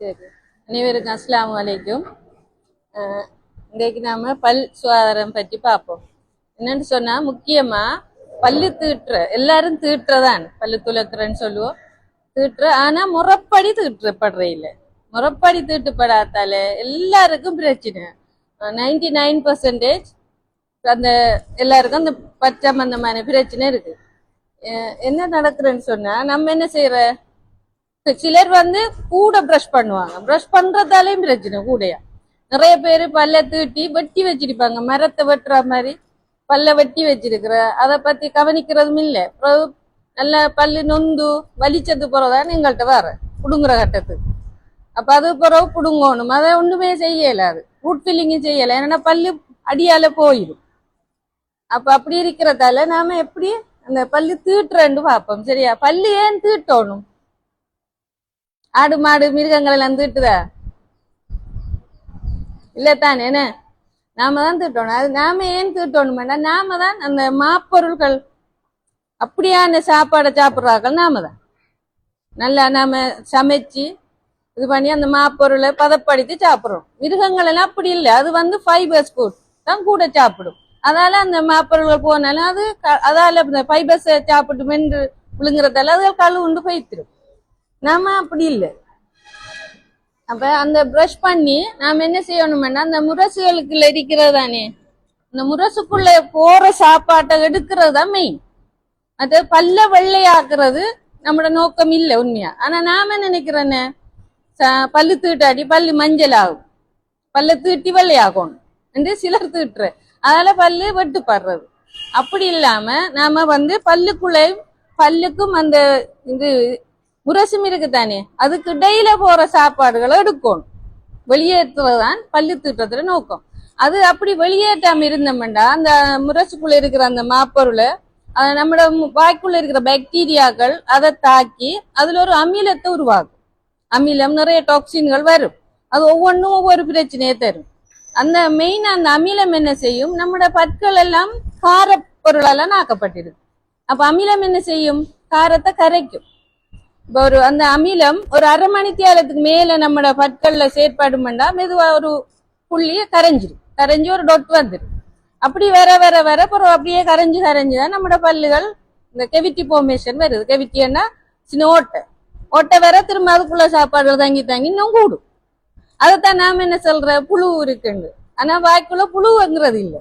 சரி. அனைவருக்கும் அஸ்லாம் அலைக்கும். இன்றைக்கு நாம பல் சுகாதாரம் பற்றி பார்ப்போம். என்னன்னு சொன்னா முக்கியமா பல்லு தீட்டுற எல்லாரும் தீட்டுறதான். பல்லு துலக்குறன்னு சொல்லுவோம். தீட்டுற ஆனா முறப்படி தீட்டுறப்படுற இல்லை முறப்படி தீட்டுப்படாதால எல்லாருக்கும் பிரச்சனை. நைன்டி நைன் பர்சன்டேஜ் அந்த எல்லாருக்கும் அந்த பச்சமந்தமான பிரச்சனை இருக்கு. என்ன நடக்குதுன்னு சொன்னா நம்ம என்ன செய்யற? சிலர் வந்து கூட ப்ரஷ் பண்ணுவாங்க. ப்ரஷ் பண்றதாலேயும் பிரச்சனை கூடையா. நிறைய பேர் பல்ல தீட்டி வெட்டி வச்சிருப்பாங்க. மரத்தை வெட்டுற மாதிரி பல்ல வெட்டி வச்சிருக்கிற அதை பத்தி கவனிக்கிறதும் இல்லை. நல்ல பல்லு நொந்து வலிச்சது பிறகுதான் எங்கள்கிட்ட வர புடுங்குற கட்டத்துக்கு. அப்ப அது பிறகு புடுங்கணும். அதை ஒண்ணுமே செய்யல அது. ரூட் ஃபில்லிங்கும் செய்யல. ஏன்னா பல்லு அடியால போயிடும். அப்ப அப்படி இருக்கிறதால நாம எப்படி அந்த பல்லு தீட்டுறேன்னு பார்ப்போம். சரியா? பல்லு ஏன் தீட்டணும்? ஆடு மாடு மிருகங்கள் எல்லாம் தீட்டுதா? இல்ல தானே என்ன? நாம தான் தீட்டணும். அது நாம ஏன் தீட்டணும் நாம தான் அந்த மாப்பொருள்கள் அப்படியான சாப்பாடை சாப்பிட்றாக்கள் நாம தான். நல்லா நாம சமைச்சு இது பண்ணி அந்த மாப்பொருளை பதப்படுத்தி சாப்பிட்றோம். மிருகங்கள் எல்லாம் அப்படி இல்லை. அது வந்து ஃபைபர்ஸ் ஃபுட் தான் கூட சாப்பிடும். அதால அந்த மாப்பொருள்கள் போனாலும் அது க- அதால இந்த ஃபைபர்ஸ் சாப்பிட்டு மென்று விழுங்குறதால அது கழுவுண்டு உண்டு போய்த்திரும். நாம அப்படி இல்லை. அப்ப அந்த ப்ரஷ் பண்ணி நாம என்ன செய்யணும்னா அந்த முரசுகளுக்குள்ள இருக்கிறது தானே இந்த முரசுக்குள்ள போற சாப்பாட்டை எடுக்கிறது தான் மெயின் அது பல்ல வெள்ளையாக்குறது நம்மட நோக்கம் இல்லை உண்மையா. ஆனா நாம நினைக்கிறேன்னு பல்லு தீட்டாடி பல்லு மஞ்சள் ஆகும் பல்ல தீட்டி வெள்ளையாகணும். என்று சிலர் தீட்டுற அதனால பல்லு வெட்டுப்படுறது. அப்படி இல்லாம நாம வந்து பல்லுக்குள்ளே பல்லுக்கும் அந்த இது முரசும் இருக்கு தானே அதுக்கு இடையில போற சாப்பாடுகளை எடுக்கணும். வெளியேற்றுறதுதான் பள்ளி திட்டத்துல நோக்கம். அது அப்படி வெளியேற்றாம இருந்தோம்னா அந்த முரசுக்குள்ள இருக்கிற அந்த மாப்பொருளை நம்மளோட வாய்க்குள்ள இருக்கிற பாக்டீரியாக்கள் அதை தாக்கி அதுல ஒரு அமிலத்தை உருவாக்கும். அமிலம் நிறைய டாக்ஸின்கள் வரும். அது ஒவ்வொன்றும் ஒவ்வொரு பிரச்சனையை தரும். அந்த மெயின் அந்த அமிலம் என்ன செய்யும்? நம்மளோட பற்கள் எல்லாம் கார பொருளால நாக்கப்பட்டிருக்கு அப்ப அமிலம் என்ன செய்யும்? காரத்தை கரைக்கும். இப்போ ஒரு அந்த அமிலம் ஒரு அரை மணி தேரத்துக்கு மேல நம்மளோட பற்கள்ல செயற்பாடுமெண்டா மெதுவா ஒரு புள்ளிய கரைஞ்சிரும். கரைஞ்சி ஒரு டொட் வந்துடும் அப்படி வர வர வர அப்புறம் அப்படியே கரைஞ்சு கரைஞ்சு தான் நம்மளோட பல்லுகள் இந்த கெவிட்டி ஃபார்மேஷன் வருது. கெவிட்டின்னா சின்ன ஓட்டை. ஓட்டை வர திரும்ப அதுக்குள்ள சாப்பாடுகள் தங்கி தங்கி இன்னும் கூடும். அதைத்தான் நாம என்ன சொல்ற? புழு இருக்குன்னு. ஆனா வாய்க்குள்ள புழுங்கிறது இல்லை.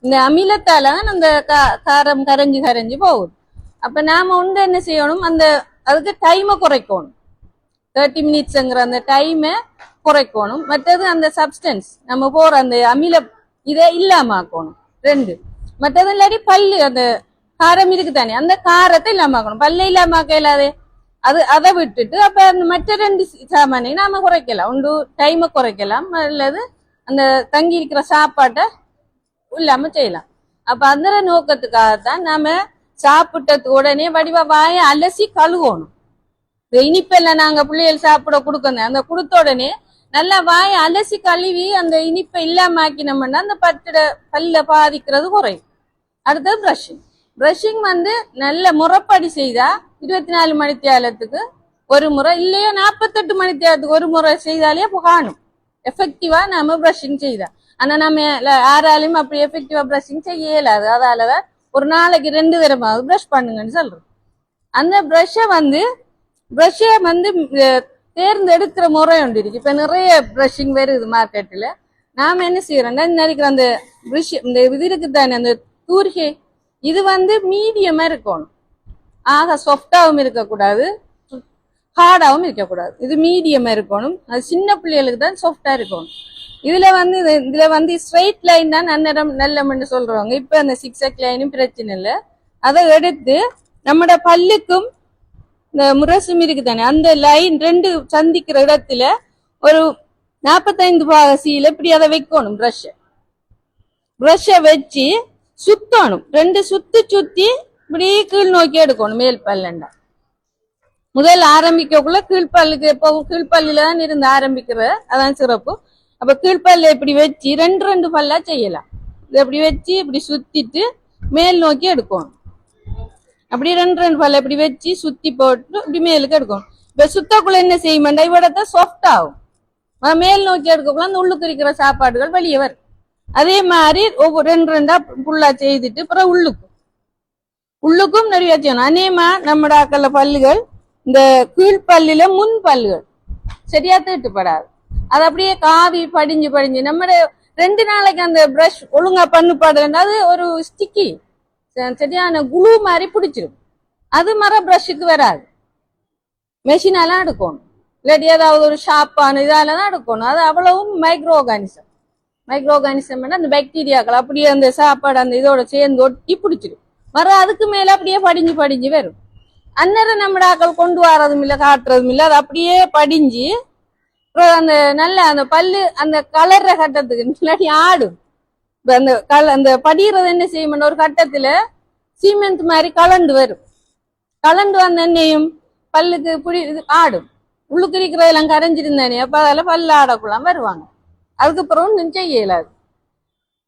இந்த அமிலத்தால தான் அந்த கா- காரம் கரைஞ்சு கரைஞ்சு போகுது. அப்ப நாம உண்டு என்ன செய்யணும்? அந்த அதுக்கு டைமை குறைக்கணும். தேர்ட்டி மினிட்ஸுங்கிற அந்த டைமை குறைக்கணும். மற்றது அந்த சப்ஸ்டன்ஸ் நம்ம போகிற அந்த அமில இதை இல்லாம ஆக்கணும். ரெண்டு. மற்றது இல்லாட்டி பல்லு அந்த காரம் இருக்கு தானே. அந்த காரத்தை இல்லாம ஆக்கணும். பல்ல இல்லாம ஆக்க இல்லாதே அது அதை விட்டுட்டு அப்போ அந்த மற்ற ரெண்டு சாமானை நாம் குறைக்கலாம். உண்டு டைமை குறைக்கலாம். அல்லது அந்த தங்கி இருக்கிற சாப்பாட்டை இல்லாமல் செய்யலாம். அப்போ அந்த நோக்கத்துக்காகத்தான் நாம சாப்பிட்டது உடனே வடிவ வாயை அலசி கழுவணும். இந்த இனிப்பெல்லாம் நாங்க பிள்ளைகள் சாப்பிட கொடுக்கணும். அந்த கொடுத்த உடனே நல்லா வாயை அலசி கழுவி அந்த இனிப்பை இல்லாம ஆக்கினோம்னா அந்த பத்திட பல்ல பாதிக்கிறது குறையும். அடுத்தது ப்ரஷிங் ப்ரஷிங் வந்து நல்ல முறைப்படி செய்தா இருபத்தி நாலு மணி தியாலத்துக்கு ஒரு முறை இல்லையோ நாற்பத்தெட்டு மணி தியாலத்துக்கு ஒரு முறை செய்தாலே காணும். எஃபெக்டிவா நாம ப்ரஷிங் செய்தா. ஆனா நம்ம யாராலையும் அப்படி எஃபெக்டிவா ப்ரஷிங் செய்ய இயலாது அதாலதான் ஒரு நாளைக்கு ரெண்டு தடவை ப்ரஷ் பண்ணுங்கன்னு சொல்றோம். அந்த ப்ரஷ்ஷை வந்து ப்ரஷ்ஷை வந்து தேர்ந்தெடுக்கிற முறை உண்டு இருக்கு. இப்போ நிறைய ப்ரஷிங் வருது மார்க்கெட்ல நாம என்ன செய்யறோம்னா இந்த அந்த ப்ரஷ் இந்த இது இருக்குது தானே அந்த தூரிகை? இது வந்து மீடியமாக இருக்கணும். ஆக சாஃப்டாகவும் இருக்கக்கூடாது. ஹார்டாகவும் இருக்கக்கூடாது. இது மீடியமாக இருக்கணும். அது சின்ன பிள்ளைகளுக்கு தான் சாஃப்டாக இருக்கணும். இதுல வந்து இதுல வந்து ஸ்ட்ரைட் லைன் தான் நன்னடம் நல்லம்னு சொல்றவங்க இப்ப அந்த சிக்ஸக் லைனும் பிரச்சனை இல்லை. அதை எடுத்து நம்மட பல்லுக்கும் இந்த முரசும் இருக்கு தானே அந்த லைன் ரெண்டு சந்திக்கிற இடத்துல ஒரு நாற்பத்தைந்து பாக சீல இப்படி அதை வைக்கணும்? ப்ரஷ் ப்ரஷ்ஷை வச்சு சுத்தணும். ரெண்டு சுத்தி சுத்தி இப்படி கீழ் நோக்கி எடுக்கணும் மேல் பல்லண்டா. முதல் ஆரம்பிக்கக்குள்ள கீழ்பல்லுக்கு எப்பவும் கீழ்ப்பல்லில தான் இருந்து ஆரம்பிக்கிற அதான் சிறப்பு. அப்ப கீழ்ப்பல்ல இப்படி வச்சு ரெண்டு ரெண்டு பல்லா செய்யலாம். இதை இப்படி வச்சு இப்படி சுத்திட்டு மேல் நோக்கி எடுக்கணும் அப்படி ரெண்டு ரெண்டு பல்ல இப்படி வச்சு சுத்தி போட்டு இப்படி மேலுக்கு எடுக்கணும் இப்ப சுத்தக்குள்ள என்ன செய்யுமெண்டா இவிடத்தை சாஃப்ட் ஆகும். மேல் நோக்கி எடுக்கக்குள்ள அந்த உள்ளுக்கு இருக்கிற சாப்பாடுகள் வெளியே வரும். அதே மாதிரி ஒவ்வொரு ரெண்டு ரெண்டா புல்லா செய்துட்டு அப்புறம் உள்ளுக்கும். உள்ளுக்கும் நிறைய செய்யணும். அநேமா நம்மட அக்கல்ல பல்லுகள் இந்த கீழ்பல்லில முன் பல்லுகள். சரியா தீட்டுப்படாது. அது அப்படியே காவி படிஞ்சு படிஞ்சு. நம்ம ரெண்டு நாளைக்கு அந்த ப்ரஷ் ஒழுங்கா பண்ணு பாடுறது அது ஒரு ஸ்டிக்கி சரியான குளு மாதிரி பிடிச்சிரும். அது மர ப்ரஷ்ஷுக்கு வராது. மெஷினாலாம் எடுக்கணும். இல்லாட்டி ஏதாவது ஒரு ஷாப்பான இதால தான் எடுக்கணும். அது அவ்வளவும் மைக்ரோ ஆர்கானிசம் மைக்ரோ ஆர்கானிசம் அந்த பாக்டீரியாக்கள் அப்படியே அந்த சாப்பாடு அந்த இதோட சேர்ந்து ஒட்டி பிடிச்சிடும் வர அதுக்கு மேல அப்படியே படிஞ்சு படிஞ்சு வரும். அந்நேரம் நம்ம ஆக்கள் கொண்டு வரதும் இல்லை காட்டுறதும் இல்லை. அது அப்படியே படிஞ்சு அந்த நல்ல அந்த பல்லு அந்த கலர்ற கட்டத்துக்கு இல்லாட்டி ஆடும் இப்ப அந்த கல அந்த படிகிறது என்ன செய்யும்னு ஒரு கட்டத்துல சீமெண்ட் மாதிரி கலண்டு வரும். கலண்டு வந்த எண்ணெயும் பல்லுக்கு புடி இது ஆடும் உள்ளுக்கு இருக்கிறதெல்லாம் கரைஞ்சிருந்தானே அப்ப அதில் பல்லு ஆடக்குள்ள வருவாங்க. அதுக்கப்புறம் ஒன்றும் செய்ய இயலாது.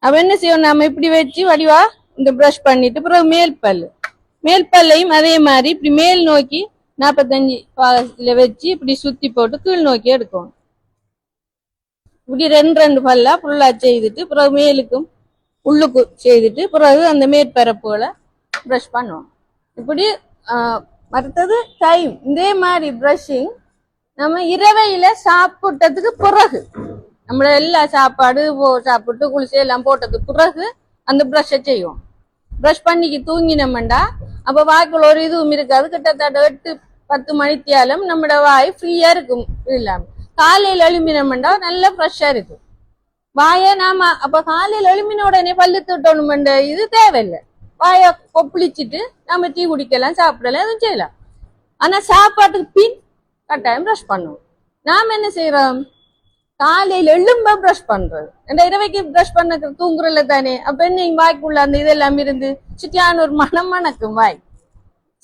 அப்ப என்ன செய்யணும் நம்ம இப்படி வச்சு வடிவா இந்த ப்ரஷ் பண்ணிட்டு அப்புறம் மேல் பல்லு. மேல் பல்லையும் அதே மாதிரி இப்படி மேல் நோக்கி நாற்பத்தஞ்சு பாகத்துல வச்சு இப்படி சுத்தி போட்டு கீழ் நோக்கி எடுக்கணும் இப்படி ரெண்டு ரெண்டு பல்லா ஃபுல்லா செய்துட்டு பிறகு மேலுக்கும் உள்ளுக்கும் செய்துட்டு பிறகு அந்த மேற்பரப்புகளை ப்ரஷ் பண்ணுவோம். இப்படி ஆஹ், மற்றது டைம் இதே மாதிரி ப்ரஷிங் நம்ம இரவையில சாப்பிட்டதுக்கு பிறகு நம்மள எல்லா சாப்பாடு போ- சாப்பிட்டு குளிச்சு எல்லாம் போட்டதுக்கு பிறகு அந்த ப்ரஷ்ஷை செய்வோம். ப்ரஷ் பண்ணிக்கு தூங்கினோம்டா. அப்போ வாய்க்குள்ள ஒரு இதுவும் இருக்காது. கிட்டத்தட்ட எட்டு பத்து மணித்தியாலும் நம்மளோட வாய் ஃப்ரீயா இருக்கும் இல்லாம. காலையில் எழும்பினோம்டா நல்லா ஃப்ரெஷ்ஷா இருக்கும். வாயை நாம அப்ப காலையில் எழும்பின உடனே பல்லு தூட்டணுமென்ற இது தேவையில்லை. வாயை கொப்பளிச்சுட்டு நம்ம டீ குடிக்கலாம் சாப்பிடலாம் எதுவும் செய்யலாம். ஆனா சாப்பாட்டுக்கு பின் கட்டாயம் ப்ரஷ் பண்ணுவோம் நாம என்ன செய்யறோம் காலையில எழும்ப ப்ரஷ் பண்றது. இந்த இரவைக்கு ப்ரஷ் பண்ண தூங்குறல தானே அப்ப என்ன வாய்க்குள்ள அந்த இதெல்லாம் இருந்து? சுட்டியான ஒரு மனம் மணக்கும் வாய்.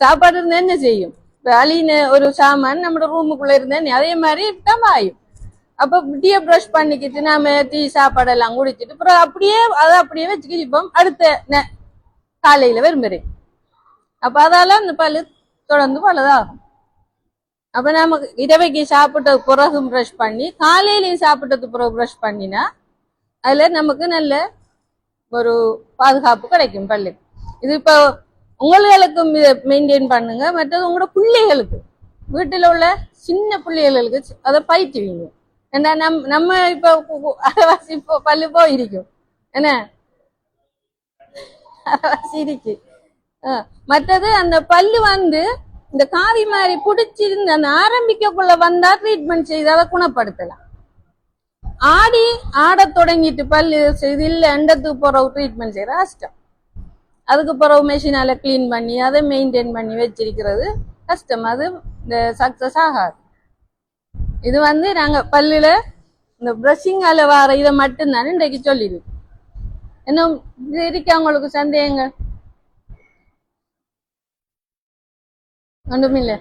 சாப்பாடு இருந்தா என்ன செய்யும்? இப்ப அழின ஒரு சாமான் நம்ம ரூமுக்குள்ள இருந்தேன் அதே மாதிரி தான் வாயும் அப்ப டீ ப்ரஷ் பண்ணிக்கிட்டு நாம டீ சாப்பாடு எல்லாம் குடிச்சிட்டு அப்புறம் அப்படியே அதை அப்படியே வச்சுக்கிப்போம் அடுத்த காலையில விரும்புறேன் அப்ப அதால அந்த பல்லு தொடர்ந்து பலதாகும் அப்ப நமக்கு இரவைக்கு சாப்பிட்ட பிறகு ப்ரஷ் பண்ணி காலையிலையும் சாப்பிட்டது பிறகு ப்ரஷ் பண்ணினா அதுல நமக்கு நல்ல ஒரு பாதுகாப்பு கிடைக்கும் பல்லுக்கு இது இப்போ உங்களுக்கும் இதை மெயின்டைன் பண்ணுங்க. மற்றது உங்களோட பிள்ளைகளுக்கு. வீட்டில் உள்ள சின்ன பிள்ளைகளுக்கு அதை பயிற்றுவீங்க. ஏன்னா நம் நம்ம இப்போ அரைவாசி இப்போ பல்லு போயிருக்கும். என்ன? அரைவாசி இருக்கு. ஆ, மற்றது அந்த பல்லு வந்து இந்த காவி மாதிரி பிடிச்சிருந்து அந்த ஆரம்பிக்கக்குள்ள வந்தா ட்ரீட்மெண்ட் செய்து அதை குணப்படுத்தலாம். ஆடி ஆடத் தொடங்கிட்டு பல்லு செய்து இல்லை எண்டத்துக்கு பிறகு ட்ரீட்மெண்ட் செய்யற கஷ்டம். அதுக்கு பிறகு மெஷினால கிளீன் பண்ணி அதை மெயின்டைன் பண்ணி வச்சிருக்கிறது கஷ்டம். அது இந்த சக்சஸ் ஆகாது. இது வந்து நாங்க பல்லில் இந்த ப்ரஷிங்கால வார இதை மட்டும்தானே இன்றைக்கு சொல்லிடுவோம் இன்னும் இது இருக்கா அவங்களுக்கு சந்தேகங்கள்? गंडों मिले